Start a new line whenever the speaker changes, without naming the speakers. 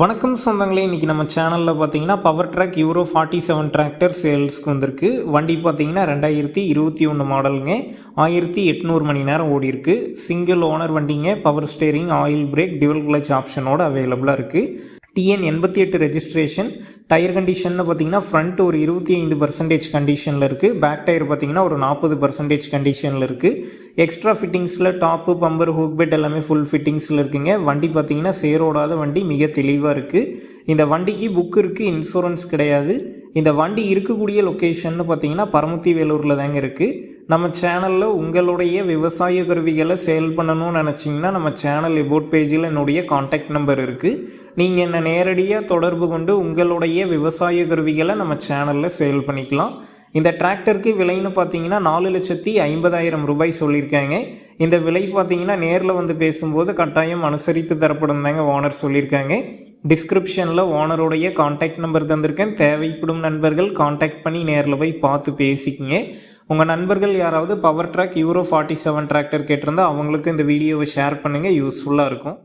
வணக்கம் சொந்தங்களே இன்றைக்கி நம்ம சேனலில் பார்த்தீங்கன்னா power track euro forty seven tractor சேல்ஸ்க்கு வந்திருக்கு. வண்டி பார்த்தீங்கன்னா ரெண்டாயிரத்தி இருபத்தி ஒன்று மாடலுங்க ஆயிரத்தி எட்நூறு மணி நேரம் ஓடிருக்கு சிங்கிள் ஓனர் வண்டிங்க. Power steering oil brake dual clutch ஆப்ஷனோட அவைலபிளாக இருக்குது டிஎன் எண்பத்தி எட்டு ரெஜிஸ்ட்ரேஷன் டயர் கண்டிஷன்னு பார்த்தீங்கன்னா ஃப்ரண்ட் ஒரு இருபத்தி ஐந்து பர்சன்டேஜ் கண்டிஷனில் இருக்குது பேக் டயர் பார்த்தீங்கன்னா ஒரு நாற்பது பர்சன்டேஜ் கண்டிஷனில் இருக்குது எக்ஸ்ட்ரா ஃபிட்டிங்ஸில் டாப்பு பம்பர் ஹூக் பெட் எல்லாமே ஃபுல் ஃபிட்டிங்ஸில் இருக்குங்க. வண்டி பார்த்தீங்கன்னா சேரோடாத வண்டி மிக தெளிவாக இருக்குது இந்த வண்டிக்கு புக் இருக்குது இன்சூரன்ஸ் கிடையாது. இந்த வண்டி இருக்கக்கூடிய லொக்கேஷன்னு பார்த்தீங்கன்னா பரமத்தி வேலூரில் தாங்க இருக்குது நம்ம சேனலில் உங்களுடைய விவசாய கருவிகளை சேல் பண்ணணும்னு நினச்சிங்கன்னா நம்ம சேனல் எபோட் பேஜில் என்னுடைய காண்டாக்ட் நம்பர் இருக்குது நீங்கள் என்னை நேரடியாக தொடர்பு கொண்டு உங்களுடைய விவசாய கருவிகளை நம்ம சேனலில் சேல் பண்ணிக்கலாம். இந்த டிராக்டருக்கு விலைன்னு பார்த்தீங்கன்னா நாலு லட்சத்தி ஐம்பதாயிரம் ரூபாய் சொல்லியிருக்காங்க. இந்த விலை பார்த்தீங்கன்னா நேரில் வந்து பேசும்போது கட்டாயம் அனுசரித்து தரப்படும் தாங்க ஓனர் சொல்லியிருக்காங்க. டிஸ்கிரிப்ஷனில் ஓனருடைய காண்டாக்ட் நம்பர் தந்திருக்கேன். தேவைப்படும் நண்பர்கள் காண்டாக்ட் பண்ணி நேரில் போய் பார்த்து பேசிக்கங்க. உங்கள் நண்பர்கள் யாராவது power track euro forty seven tractor கேட்டிருந்தால் அவங்களுக்கு இந்த வீடியோவை ஷேர் பண்ணுங்கள் யூஸ்ஃபுல்லாக இருக்கும்.